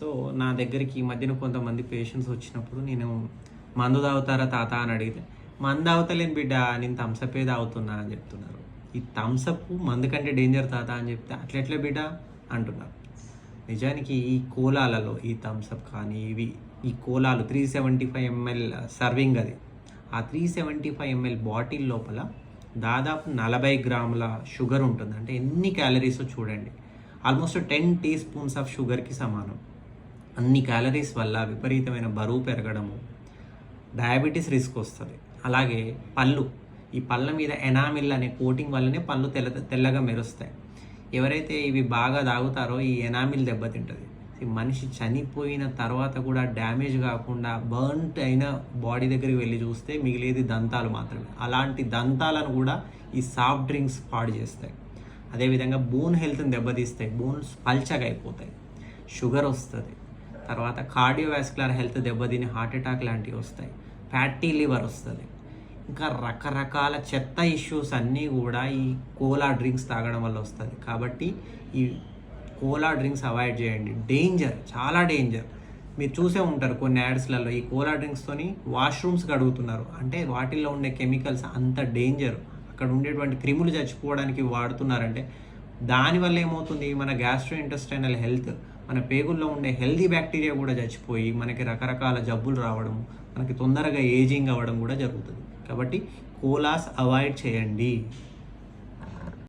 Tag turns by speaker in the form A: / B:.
A: So నా దగ్గరికి ఈ మధ్యన కొంతమంది పేషెంట్స్ వచ్చినప్పుడు నేను మందు తాగుతారా తాత? అని అడిగితే మందు తాగుతలేను బిడ్డ నేను థమ్సపే తాగుతున్నా అని చెప్తున్నారు. ఈ థమ్సప్ మందు కంటే డేంజర్ తాత అని చెప్తే అట్లెట్లే బిడ్డ? అంటున్నారు. నిజానికి ఈ కోలాలలో ఈ థమ్సప్ కానీ ఇవి ఈ కోలాలు three seventy five ML serving అది. ఆ three seventy five ML bottle లోపల దాదాపు నలభై గ్రాముల షుగర్ ఉంటుంది. అంటే ఎన్ని క్యాలరీస్ చూడండి. Almost ten teaspoons of షుగర్కి సమానం. అన్ని క్యాలరీస్ వల్ల విపరీతమైన బరువు పెరగడము డయాబెటీస్ రిస్క్ వస్తుంది. అలాగే పళ్ళు. ఈ పళ్ళ మీద ఎనామిల్ అనే కోటింగ్ వల్లనే పళ్ళు తెల్ల తెల్లగా మెరుస్తాయి. ఎవరైతే ఇవి బాగా తాగుతారో ఈ ఎనామిల్ దెబ్బతింటుంది. ఈ మనిషి చనిపోయిన తర్వాత కూడా డ్యామేజ్ కాకుండా బర్న్ట్ అయిన బాడీ దగ్గరికి వెళ్ళి చూస్తే మిగిలేది దంతాలు మాత్రమే. అలాంటి దంతాలను కూడా ఈ సాఫ్ట్ డ్రింక్స్ పాడు చేస్తాయి. అదేవిధంగా బోన్ హెల్త్ని దెబ్బతీస్తాయి. బోన్స్ పల్చగా అయిపోతాయి. షుగర్ వస్తుంది. తర్వాత కార్డియోవాస్కులర్ హెల్త్ దెబ్బతిని హార్ట్ అటాక్ లాంటివి వస్తాయి. ఫ్యాటీ లివర్ వస్తుంది. ఇంకా రకరకాల చెత్త ఇష్యూస్ అన్నీ కూడా ఈ కోలా డ్రింక్స్ తాగడం వల్ల వస్తుంది. కాబట్టి ఈ కోలా డ్రింక్స్ అవాయిడ్ చేయండి. డేంజర్ చాలా డేంజర్. మీరు చూసే ఉంటారు కొన్ని యాడ్స్లలో ఈ కోలా డ్రింక్స్తోని వాష్రూమ్స్ కడుగుతున్నారు అంటే వాటిల్లో ఉండే కెమికల్స్ అంత డేంజర్. అక్కడ ఉండేటువంటి క్రిములు చచ్చిపోవడానికి వాడుతున్నారంటే దానివల్ల ఏమవుతుంది? మన గ్యాస్ట్రో ఇంటెస్టైనల్ హెల్త్ మన పేగుల్లో ఉండే హెల్దీ బ్యాక్టీరియా కూడా చచ్చిపోయి మనకి రకరకాల జబ్బులు రావడం మనకి తొందరగా ఏజింగ్ అవ్వడం కూడా జరుగుతుంది. కాబట్టి కోలాస్ అవాయిడ్ చేయండి.